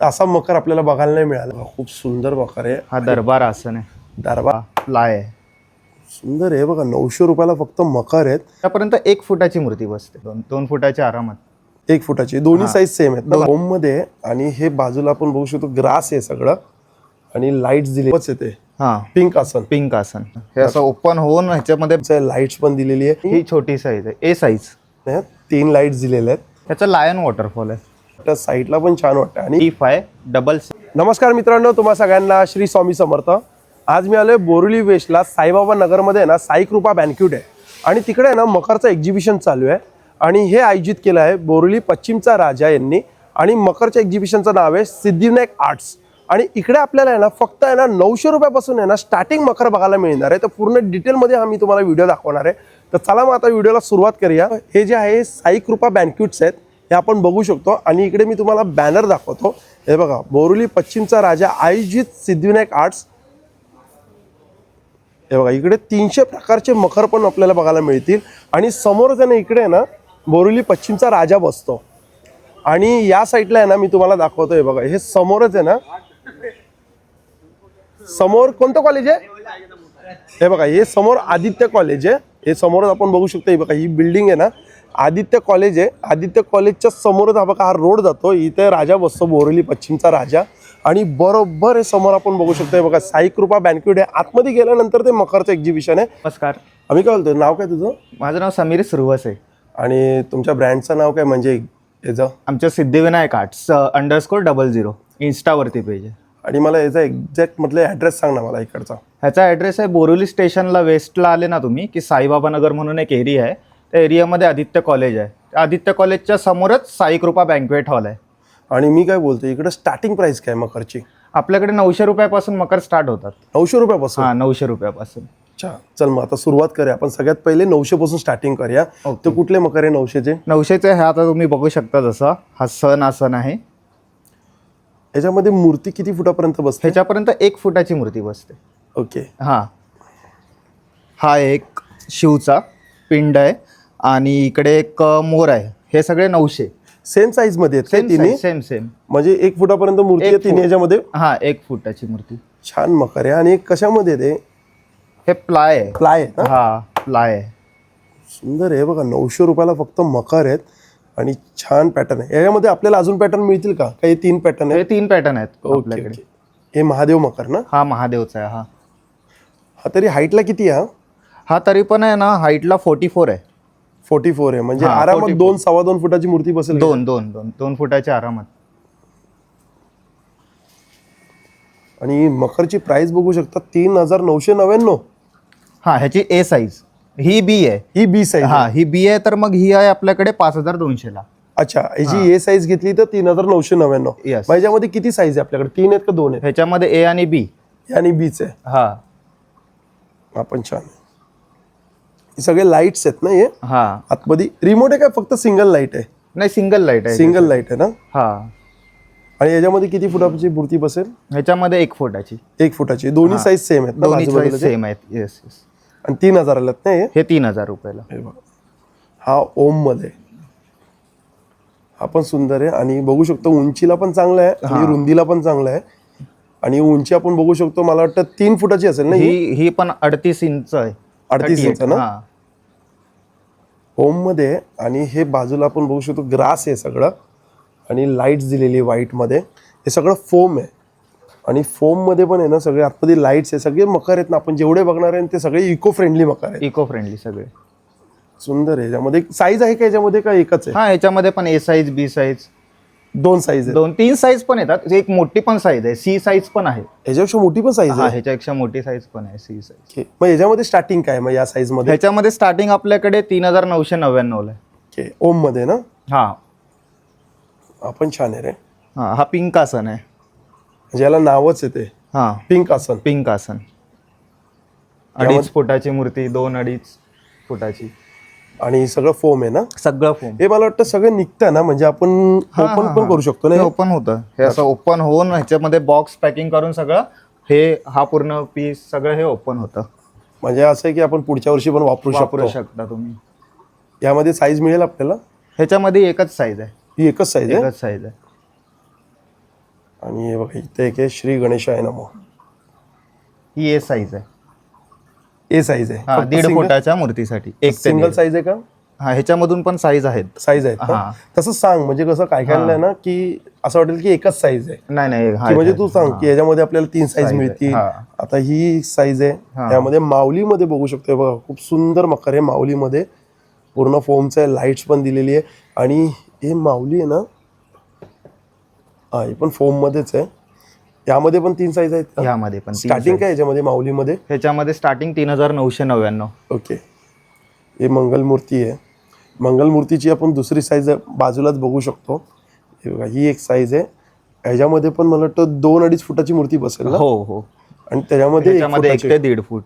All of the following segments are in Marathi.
असा मकर आपल्याला बघायला नाही मिळाला. खूप सुंदर मकर आहे. हा दरबार आसन आहे दरबार. आहे. सुंदर आहे. बघा नऊशे रुपयाला फक्त मकर आहेत. त्यापर्यंत एक फुटाची मूर्ती बसते. दोन दोन फुटाची आरामात. एक फुटाची. दोन्ही साईज सेम आहेत. होममध्ये आणि हे बाजूला आपण बघू शकतो ग्रास आहे सगळं. आणि लाईट्स दिले येते हा पिंक आसन. पिंक आसन. हे असं ओपन होऊन ह्याच्यामध्ये लाईट्स पण दिलेली आहे ही छोटी साईज आहे. ए साईज तीन लाईट्स दिलेल्या आहेत. ह्याचं लायन वॉटरफॉल आहे. त्या साईडला पण छान वाटतं आणि ई फाय डबल नमस्कार मित्रांनो तुम्हा सगळ्यांना श्री स्वामी समर्थ. आज मी आलोय बोरिवली वेस्टला. साईबाबा नगरमध्ये आहे ना साई कृपा बँक्यूट आहे. आणि तिकडे आहे ना मकरचं एक्झिबिशन चालू आहे. आणि हे आयोजित केलं आहे बोरिवली पश्चिमचा राजा यांनी. आणि मकरच्या एक्झिबिशनचं नाव आहे सिद्धिविनायक आर्ट्स. आणि इकडे आपल्याला आहे ना फक्त आहे ना नऊशे रुपयापासून आहे ना स्टार्टिंग मकर बघायला मिळणार आहे. तर पूर्ण डिटेलमध्ये हा मी तुम्हाला व्हिडिओ दाखवणार आहे. तर चला मग आता व्हिडिओला सुरुवात करूया. हे जे आहे साई कृपा बँक्यूट्स आहेत. हे आपण बघू शकतो. आणि इकडे मी तुम्हाला बॅनर दाखवतो. हे बघा बोरुली पश्चिमचा राजा आयोजित सिद्धिविनायक आर्ट्स हे बघा इकडे तीनशे प्रकारचे मखर पण आपल्याला बघायला मिळतील. आणि समोरच आहे ना इकडे ना बोरुली पश्चिमचा राजा बसतो. आणि या साईडला आहे ना मी तुम्हाला दाखवतो हे बघा हे समोरच आहे ना. समोर कोणतं कॉलेज आहे? हे बघा हे समोर आदित्य कॉलेज आहे. हे समोरच आपण बघू शकतो हे बघा ही बिल्डिंग आहे ना. आदित्य कॉलेज आहे. आदित्य कॉलेजच्या समोरच हा बघा हा रोड जातो. इथे राजा बसतो बोरिवली पश्चिमचा राजा. आणि बरोबर हे समोर आपण बघू शकतो बघा साई कृपा बँक्यूट आहे. आतमध्ये गेल्यानंतर ते मकरचं एक्झिबिशन आहे. नमस्कार. आम्ही काय बोलतो नाव काय तुझं? माझं नाव समीर सुरवस आहे. आणि तुमच्या ब्रँडचं नाव काय? म्हणजे याचं? आमच्या Siddhivinayak arts underscore double zero इन्स्टावरती page आहे. आणि मला याचा एक्झॅक्ट म्हटलं ॲड्रेस सांग ना मला इकडचा. ह्याचा ॲड्रेस आहे बोरिवली स्टेशनला वेस्टला आले ना तुम्ही की साईबाबा नगर म्हणून एक एरिया आहे. त्या एरियामध्ये आदित्य कॉलेज आहे. त्या आदित्य कॉलेजच्या समोरच साई कृपा बँकवेट हॉल आहे. आणि मी काय बोलतो इकडे स्टार्टिंग प्राइस काय मकरची? आपल्याकडे नऊशे रुपयापासून मकर स्टार्ट होतात. नऊशे रुपयापासून? हा नऊशे रुपयापासून. अच्छा चल मग आता सुरुवात करूया. आपण सगळ्यात पहिले नऊशे पासून स्टार्टिंग करूया. तर कुठले मकर आहे नऊशेचे? नऊशेचे हे आता तुम्ही बघू शकता जसं. हा सण आसन आहे. याच्यामध्ये मूर्ती किती फुटापर्यंत बसते? ह्याच्यापर्यंत एक फुटाची मूर्ती बसते. ओके. हा. हा एक शिवचा पिंड आहे. आणि इकडे एक मोर आहे. हे सगळे नऊशे. सेम साईजमध्ये आहेत सेम तिन्ही? सेम सेम म्हणजे एक फुटापर्यंत मूर्ती एक आहे तिन्ही फूट. याच्यामध्ये? हा एक फुटाची मूर्ती. छान मकर आहे. आणि एक कशामध्ये आहे ते? हे प्लाय आहे. प्लाय ना? हा प्लाय आहे. सुंदर आहे बघा. नऊशे रुपयाला फक्त मकर आहेत. आणि छान पॅटर्न आहे. याच्यामध्ये आपल्याला अजून पॅटर्न मिळतील का? काही तीन पॅटर्न हे आहेत तीन पॅटर्न आहेत ओके आपल्याकडे. ओके. हे महादेव मकर ना? हा महादेवचा आहे हा. हा तरी हाईटला किती आहे हा? हा तरी पण आहे ना हाईटला फोर्टी फोर आहे. फोर्टी फोर आहे. म्हणजे हा, आरामात 44. दोन सव्वा दोन फुटाची मूर्ती बसेल दोन दोन दोन दोन फुटाच्या आरामात. आणि मकरची प्राइस बघू शकता तीन हजार नऊशे नव्याण्णव. हा ह्याची ए साईज ही बी आहे. ही बी साईज हा ही बी आहे तर मग ही आहे आपल्याकडे पाच हजार दोनशेला अच्छा याची ए साईज घेतली तर तीन हजार नऊशे नव्याण्णव. Yes. मग याच्यामध्ये किती साईज आहे आपल्याकडे? तीन आहेत का दोन आहेत? ह्याच्यामध्ये ए आणि बी आणि बीच आहे हा. आपण छान सगळे लाईट्स आहेत ना हे? हा. आतमध्ये. रिमोट आहे का फक्त सिंगल लाइट आहे? नाही सिंगल लाइट आहे. सिंगल लाइट आहे ना? हा. आणि याच्यामध्ये किती फुटाची मूर्ती बसेल? ह्याच्यामध्ये एक फुटाची. एक फुटाची. दोन्ही साईज सेम आहेत ना दोन्ही बाजूबाजूला सेम आहेत. येस येस आणि तीन हजार आल्यात ना हे? हे तीन हजार रुपयाला. हे बघा. हा ओममध्ये. हा पण सुंदर आहे. आणि बघू शकतो उंचीला पण चांगला आहे आणि रुंदीला पण चांगला आहे. आणि उंची आपण बघू शकतो मला वाटतं तीन फुटाची असेल ना ही ही? ही पण अडतीस इंच आहे. 38 इंच ना? हा. ओममध्ये आहे आणि हे बाजूला आपण बघू शकतो ग्रास आहे सगळं. आणि लाईट्स दिलेली आहे white मध्ये. हे सगळं फोम आहे. आणि फोममध्ये पण आहे ना सगळे आतमध्ये लाईट्स आहे. सगळे मकर आहेत ना आपण जेवढे बघणार आहे ते सगळे इको फ्रेंडली मकर आहेत. इको फ्रेंडली सगळे. सुंदर आहे. याच्यामध्ये साईज आहे का? याच्यामध्ये का एकच आहे? हा ह्याच्यामध्ये पण ए साईज बी साईज दोन साईज दोन तीन साईज पण येतात. एक मोठी पण साईज आहे. सी साईज पण आहे. याच्यापेक्षा मोठी पण साईज हा आहे? ह्याच्यापेक्षा मोठी साईज पण आहे. C size. मग याच्यामध्ये स्टार्टिंग काय मग या साईजमध्ये? ह्याच्यामध्ये स्टार्टिंग आपल्याकडे तीन हजार नऊशे नव्याण्णवला आहे. ओममध्ये ना? हा. आपण छान आहे रे. हा हा पिंक आसन आहे. म्हणजे याला नावच येते हा. पिंक आसन. पिंक आसन. अडीच फुटाची मूर्ती दोन अडीच फुटाची. आणि सगळं फोम आहे ना? सगळं फोम. हे मला वाटतं सगळं निघतं ना? म्हणजे आपण ओपन पण करू शकतो ना हे? ओपन होतं. हे असं ओपन होऊन ह्याच्यामध्ये बॉक्स पॅकिंग करून सगळं हे हा पूर्ण पीस सगळं हे ओपन होतं. म्हणजे असं आहे की आपण पुढच्या वर्षी पण वापरू वापरू शकतो. शकता तुम्ही. यामध्ये साईज मिळेल आपल्याला? ह्याच्यामध्ये एकच साईज आहे. ही एकच साईज आहे? एकच साईज आहे. आणि हे बघा इथे एक आहे श्री गणेशाय नमो. ही ए साईज आहे. ए साईज आहे. हा फक्त दीड फुटाच्या मूर्तीसाठी. एक ते सिंगल दीड. साईज आहे का? हा ह्याच्यामधून पण साईज आहेत. साईज आहेत हा. तसं सांग म्हणजे कसं काय काय आहे ना की असं वाटेल की एकच साईज आहे. नाही नाही की म्हणजे. तू सांग की याच्यामध्ये आपल्याला तीन साईज Size आहे, मिळतील. हा. आता ही साईज आहे. हा. त्यामध्ये माऊलीमध्ये बघू शकतोय बघा खूप सुंदर मकर आहे माऊलीमध्ये. पूर्ण फोमचं आहे लाईट्स पण दिलेली आहे. आणि हे माऊली आहे ना? हा हे पण फोम मध्येच आहे. यामध्ये पण तीन साईज आहेत का? ह्यामध्ये पण तीन स्टार्टिंग size. काय याच्यामध्ये? माऊलीमध्ये? ह्याच्यामध्ये स्टार्टिंग तीन हजार नऊशे नव्याण्णव. ओके हे मंगलमूर्ती आहे. मंगलमूर्तीची आपण दुसरी साईज बाजूलाच बघू शकतो. हे बघा ही एक साईज आहे. ह्याच्यामध्ये पण मला वाटतं दोन अडीच फुटाची मूर्ती बसेल ना? हो हो. आणि त्याच्यामध्ये एक ह्याच्यामध्ये एक फुटाची. ते दीड फूट.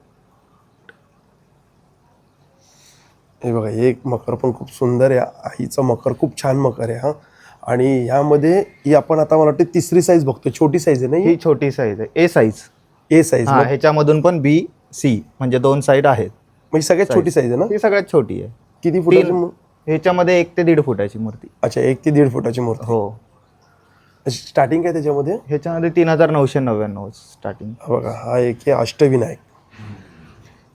हे बघा हे एक मकर पण खूप सुंदर आहे. आईचं मकर खूप छान मकर आहे हा. आणि ह्यामध्ये ही आपण आता मला वाटतं तिसरी साईज बघतो छोटी साईज आहे ना ही? छोटी साईज आहे. ए साईज ए साईज हा ह्याच्यामधून पण बी सी म्हणजे दोन साईड आहेत. म्हणजे सगळ्यात छोटी साईज आहे ना? ती सगळ्यात छोटी आहे. किती फुटाची तीन मू- ह्याच्यामध्ये एक ते दीड फुटाची मूर्ती. अच्छा एक ते दीड फुटाची मूर्ती. हो. स्टार्टिंग काय त्याच्यामध्ये? ह्याच्यामध्ये तीन हजार नऊशे नव्याण्णव स्टार्टिंग हा बघा हा एक आहे अष्टविनायक.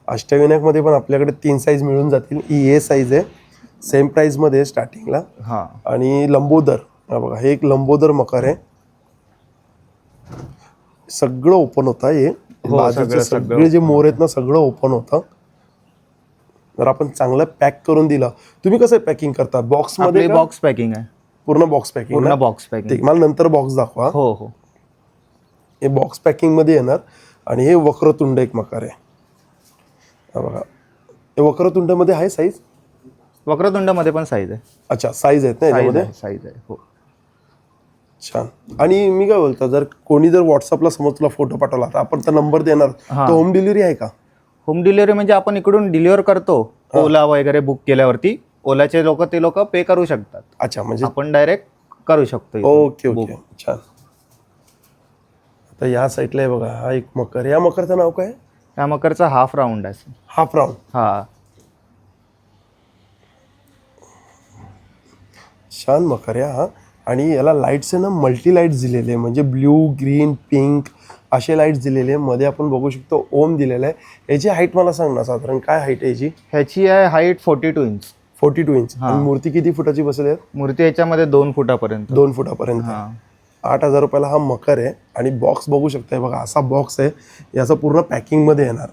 अष्टविनायकमध्ये पण आपल्याकडे तीन साईज मिळून जातील. ही ए साईज आहे. सेम प्राईजमध्ये आहे स्टार्टिंगला हा. आणि लंबोदर हा बघा हे एक लंबोदर मकर आहे. सगळं ओपन होतं हे. हो, बाजूचे सगळं- सगळं सगळे जे मोर आहेत ना सगळं ओपन होतं. जर आपण चांगलं पॅक करून दिलं. तुम्ही कसं पॅकिंग करता? बॉक्समध्ये का? बॉक्स पॅकिंग आहे. पूर्ण बॉक्स पॅकिंग पूर्ण बॉक्स पॅकिंग मला नंतर बॉक्स दाखवा. हो हो. हे बॉक्स पॅकिंगमध्ये येणार. आणि हे वक्रतुंड एक मकार आहे. हा बघा. हे वक्रतुंडमध्ये आहे साईज वक्रतुंडामध्ये पण साईज आहे. अच्छा साईज आहेत ना साईज याच्यामध्ये आहे साईज आहे हो. छान. आणि मी काय बोलतो जर कोणी जर व्हॉट्सअपला समज तुला फोटो पाठवला तर आपण तर नंबर देणार. हा. होम डिलिव्हरी आहे का? होम डिलिव्हरी म्हणजे आपण इकडून डिलिव्हर करतो ओला वगैरे बुक केल्यावरती. ओलाचे लोक ते लोक पे करू शकतात. अच्छा म्हणजे आपण डायरेक्ट करू शकतो इथून. ओके. ओके. छान. आता या साईडला आहे बघा हा एक मकर. या मकरचं नाव काय? त्या मकरचा हाफ राऊंड आहे. हाफ राऊंड हा. छान मकर आहे हा. आणि याला लाईट्स आहे ना मल्टी लाईट्स दिलेले आहे. म्हणजे ब्ल्यू ग्रीन पिंक असे लाईट्स दिलेले आहे. मध्ये आपण बघू शकतो ओम दिलेला आहे. याची हाईट मला सांग ना साधारण काय हाईट आहे याची? ह्याची आहे height forty two inch forty two inch. आणि मूर्ती किती फुटाची बसेल आहे? मूर्ती ह्याच्यामध्ये दोन फुटापर्यंत. दोन फुटापर्यंत. आठ हजार रुपयाला हा मकर आहे. आणि बॉक्स बघू शकताय बघा असा बॉक्स आहे. याचा पूर्ण पॅकिंगमध्ये येणार.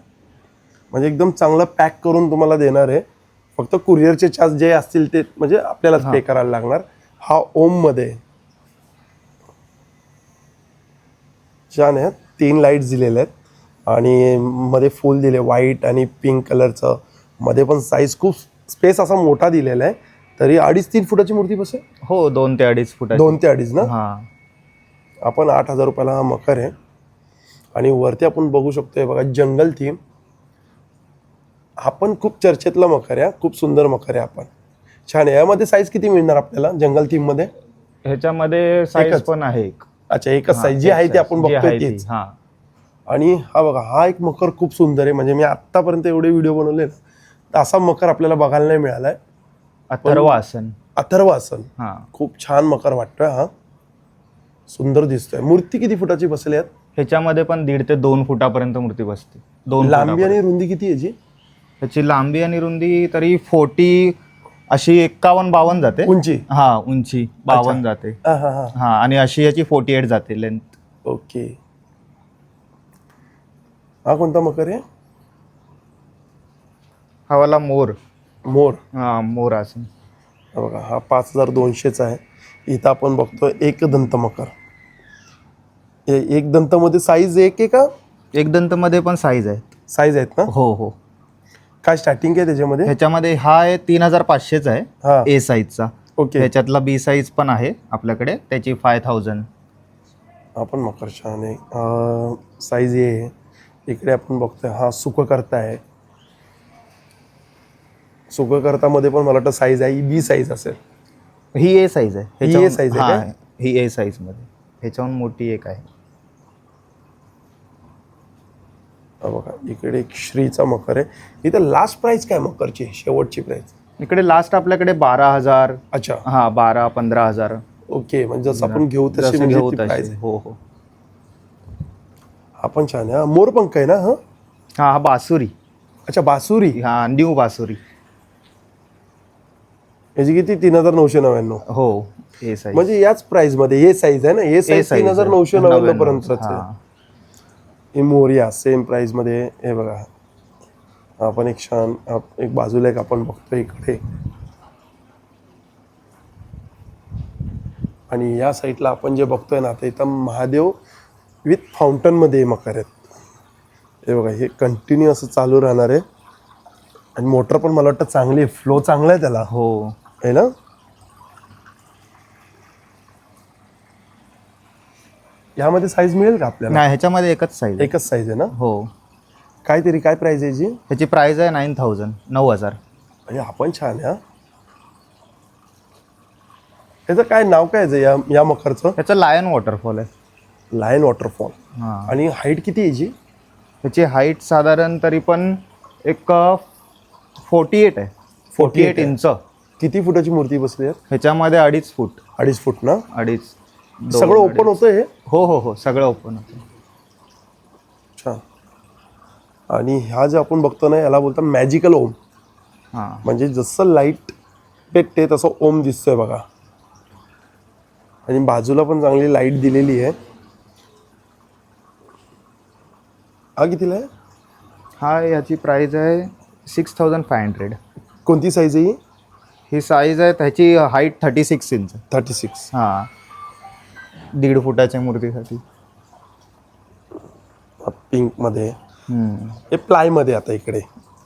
म्हणजे एकदम चांगलं पॅक करून तुम्हाला देणार आहे. फक्त कुरिअरचे चार्ज जे असतील ते म्हणजे आपल्यालाच पे करायला लागणार. हा ओममध्ये आहे. छान आहे तीन लाईट्स दिलेले आहेत. आणि मध्ये फुल दिले व्हाईट आणि पिंक कलरचं मध्ये पण साईज खूप स्पेस असा मोठा दिलेला आहे. तरी अडीच तीन फुटाची मूर्ती बसेल? हो दोन ते अडीच फुटाची. दोन ते अडीच ना? हा. आपण आठ हजार रुपयाला हा मकर आहे. आणि वरती आपण बघू शकतोय बघा जंगल थीम हा पण खूप चर्चेतला मकर आहे हा. खूप सुंदर मकर आहे आपण. छान आहे. यामध्ये साईज किती मिळणार आपल्याला जंगल थीममध्ये? ह्याच्यामध्ये साईज एकच. पण आहे एक. अच्छा एकच हा, साईज जी एक आहे ती size. आपण जी बघतोय आहे ती, तीच. हा. आणि हा बघा हा एक मकर खूप सुंदर आहे. म्हणजे मी आतापर्यंत एवढे व्हिडिओ बनवले ना तर असा मकर आपल्याला बघायला नाही मिळालाय. अथर्व आसन. अथर्व आसन. हा. खूप छान मकर वाटतोय हा. सुंदर दिसतोय. मूर्ती किती फुटाची बसली यात ह्याच्यामध्ये पण दीड ते दोन फुटापर्यंत मूर्ती बसते. दोन लांबी फुटापर्यंत. आणि रुंदी किती आहे याची त्याची लांबी आणि रुंदी तरी फोर्टी अशी एक्कावन्न बावन्न जाते. उंची. हा उंची. बावन्न जाते. हा हा हा. हा आणि अशी याची फोर्टी एट जाते लेंथ ओके. हा कोणता मकर आहे? हा वाला मोर. मोर. हा मोर हा बघा हा पाच हजार दोनशेचा आहे. इथं आपण बघतो एक दंत मकर. एक दंतमध्ये साईज एक आहे का? एक दंत मध्ये पण साईज आहेत. साईज आहेत ना? हो हो. काय स्टार्टिंग आहे त्याच्यामध्ये? ह्याच्यामध्ये हा आहे तीन हजार पाचशेचा आहे हा. ए साईजचा ओके. ह्याच्यातला बी साईज पण आहे आपल्याकडे त्याची फाय थाउजंड आपण मकर छान आहे साईज ये आहे. इकडे आपण बघतोय हा सुखकर्ता आहे. सुखकर्तामध्ये पण मला वाटतं साईज आहे ही बी साईज असेल. ही ए साईज आहे. ही A ह्याच्याहून- size आहे हा, काय? ही ए साईजमध्ये. ह्याच्याहून मोठी एक आहे हा बघा इकडे एक श्रीचा मकर आहे. इथं लास्ट प्राइस काय मकरची? शेवटची प्राइस इकडे लास्ट आपल्याकडे बारा हजार. अच्छा. हा बारा पंधरा हजार. ओके म्हणजे जसं आपण घेऊ तशी जसं म्हणजे घेऊ ती तशी. price आहे. हो हो. हा पण छान आहे. हा. मोरपंख आहे ना हा? हा हा बासुरी. अच्छा बासुरी. हा न्यू बासुरी. याची किती? तीन हजार नऊशे नव्याण्णव. हो हे साईज म्हणजे याच प्राइसमध्ये हे साईज आहे ना? हे साईज तीन हजार नऊशे नव्याण्णव ही. मोरिया सेम प्राइसमध्ये हे बघा. हा पण एक छान एक बाजूला एक आपण बघतो इकडे. आणि या साईडला आपण जे बघतोय ना आता इथं महादेव विथ फाउंटनमध्ये मकर आहेत. हे बघा हे कंटिन्यू असं चालू राहणार आहे. आणि मोटर पण मला वाटतं चांगली फ्लो चांगला आहे त्याला. हो. आहे ना? यामध्ये साईज मिळेल का आपल्याला? नाही ह्याच्यामध्ये एकच साईज एकच साईज आहे ना? हो. काहीतरी काय प्राइस आहे याची ह्याची प्राइस आहे नाईन थाउजंड नऊ हजार. अरे हा पण छान आहे हा. याचं काय नाव काय आहे या या मखरचं? ह्याचं लायन वॉटरफॉल आहे. लायन वॉटरफॉल हा. आणि हाईट किती आहे याची ह्याची हाईट साधारण तरी पण एक फोर्टी एट आहे. फोर्टी एट आहे. इंच. किती फुटाची मूर्ती बसली आहे? ह्याच्यामध्ये अडीच फूट. अडीच फूट ना? अडीच. सगळं. ओपन होतं हे? हो हो हो सगळं ओपन होतं. छान आणि ह्या जे आपण बघतो ना याला बोलतात मॅजिकल ओम हां. म्हणजे जसं लाइट पेटते तसं ओम दिसतोय बघा. आणि बाजूला पण चांगली लाइट दिलेली आहे. हा कितीला आहे? हा याची प्राइस आहे सिक्स थाउजंड फाय हंड्रेड कोणती साईज आहे ही? ही साईज आहे त्याची height thirty six inch thirty six हां. दीड फुटाच्या मूर्तीसाठी. पिंकमध्ये. हम्म. हे प्लायमध्ये आता इकडे.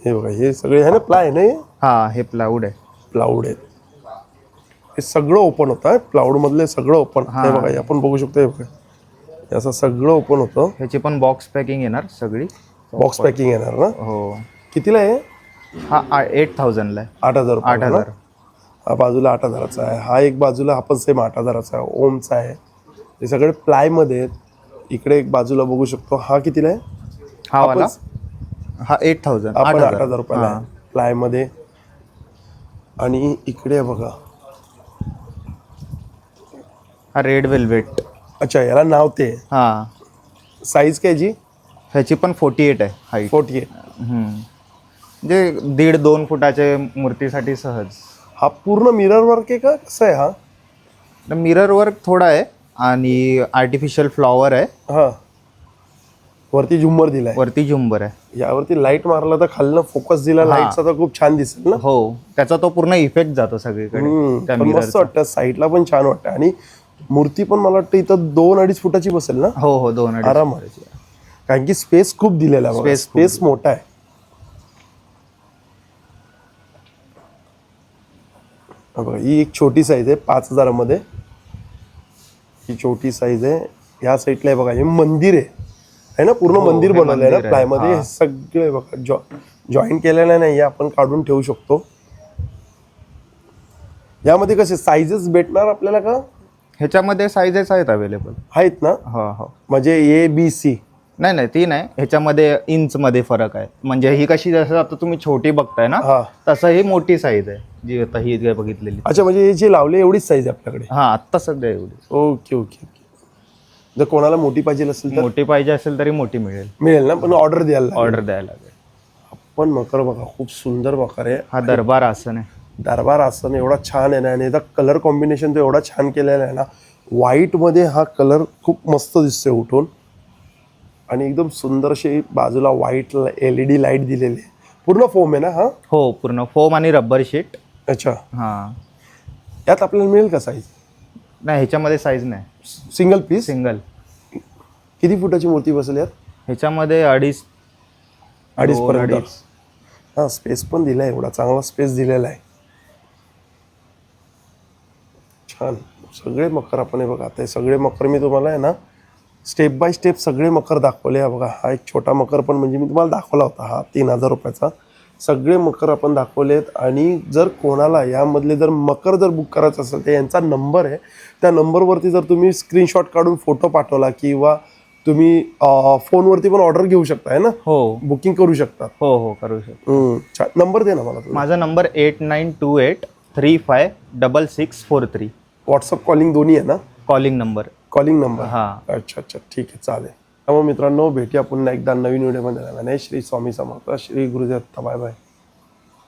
हे बघा हे सगळे आहे ना प्लाय ना हे? हा हे प्लाऊड आहे. प्लाऊड आहेत हे सगळं ओपन होतं आहे प्लाऊडमधले सगळं ओपन. हे. बघा हे आपण बघू शकतो हे बघा. हे असं सगळं ओपन होतं. ह्याची पण बॉक्स पॅकिंग येणार सगळी. बॉक्स पॅकिंग येणार ना? हो. कितीला आहे हा? एट थाउजंडला आहे. आठ हजार आठ रुपये ना? हजार. हा बाजूला आठ हजाराचा आहे. हा एक बाजूला हा पण सेम आठ हजाराचा आहे. ओमचा आहे. हे सगळे प्लायमध्ये आहेत इकडे एक बाजूला बघू शकतो. हा कितीला आहे? हा वाला? हा एट थाउजंड आपण आठ हजार रुपयाला आहे प्लायमध्ये. आणि इकडे बघा. हा रेड वेल्वेट अच्छा याला नाव ते. हा. साईज काय जी? ह्याची पण फोर्टी एट आहे हाईट फोर्टी आहे म्हणजे दीड दोन फुटाचे मूर्तीसाठी सहज. हा पूर्ण मिरर वर्क आहे का? कसं आहे हा? मिरर वर्क थोडा आहे. आणि आर्टिफिशियल फ्लॉवर आहे. हा. वरती झुंबर दिलाय. वरती झुंबर आहे. यावरती लाइट मारला तर खालनं फोकस दिला लाईटचा तर खूप छान दिसेल ना? हो. त्याचा तो पूर्ण इफेक्ट जातो सगळीकडे. हम्म, त्या पण मस्त वाटतं. साईडला पण छान वाटतं. आणि मूर्ती पण मला वाटतं इथं दोन अडीच फुटाची बसेल ना? हो हो. दोन अडीच. आरामात कारण की स्पेस खूप दिलेला आहे Space खूप स्पेस मोठा आहे. हा बघा ही एक छोटी साईज आहे पाच हजारामध्ये. ही छोटी साईज आहे. ह्या साईडला आहे बघा हे मंदिर आहे. आहे ना? पूर्ण हो, मंदिर हे बनवलं आहे. ना प्लायमध्ये हा. हे. सगळे बघा जॉ जॉईन केलेलं नाही आपण काढून ठेवू शकतो. यामध्ये कसे साईजेस भेटणार आपल्याला का? ह्याच्यामध्ये साईजेस आहेत अवेलेबल आहेत ना? हो हो. म्हणजे ए बी सी नाही नाही ती नाही. ह्याच्यामध्ये इंच मध्ये फरक आहे. म्हणजे ही कशी जसं आता तुम्ही छोटी बघताय ना हा. तसं ही मोठी साईज आहे जी आता ही काय बघितलेली. अच्छा म्हणजे हे जे लावले एवढीच साईज आहे आपल्याकडे? हा आत्ता सध्या एवढी. Okay okay okay. जर कोणाला मोठी पाहिजे असेल तर? मोठी पाहिजे असेल तरी मोठी मिळेल. मिळेल ना पण ऑर्डर द्यायला लागेल. ऑर्डर द्यायला लागेल. पण मकर बघा खूप सुंदर मकर आहे. हा दरबार आसन आहे. दरबार आसन एवढा छान आहे ना आणि याचा कलर कॉम्बिनेशन तो एवढा छान केलेला आहे ना व्हाईटमध्ये हा कलर खूप मस्त दिसतोय उठून. आणि एकदम सुंदर अशी बाजूला white L E D light दिलेली आहे. पूर्ण फोम आहे ना हा? हो पूर्ण फोम आणि रबर शीट अच्छा. हा. यात आपल्याला मिळेल का साईज नाही ह्याच्यामध्ये साईज नाही. सिंगल पीस सिंगल किती फुटाची मूर्ती बसेल यात? ह्याच्यामध्ये अडीच अडीच दोन, पर्यंत. अडीच. हा स्पेस पण दिलाय एवढा चांगला स्पेस दिलेला आहे. छान. सगळे मकर आपण हे बघा आता हे सगळे मकर मी तुम्हाला आहे ना स्टेप बाय स्टेप सगळे मकर दाखवले. हा बघा हा एक छोटा मकर पण म्हणजे मी तुम्हाला दाखवला होता हा तीन हजार रुपयाचा. सगळे मकर आपण दाखवलेत आणि जर कोणाला यामधले जर मकर जर बुक करायचं असेल तर यांचा नंबर आहे. त्या नंबरवरती जर तुम्ही स्क्रीनशॉट काढून फोटो पाठवला किंवा तुम्ही फोनवरती पण ऑर्डर घेऊ शकता है ना? हो. बुकिंग करू शकता. हो हो करू शकतो. नंबर दे ना मला. माझा number eight nine two eight three five double six four three WhatsApp calling दोन्ही आहे ना? Calling number calling number. हा. अच्छा अच्छा. ठीक आहे चालेल. त्यामुळे मित्रांनो भेटूया पुन्हा एकदा नवीन व्हिडिओमध्ये. नव्याने श्री स्वामी समर्थ. श्री गुरुदेव. Bye bye.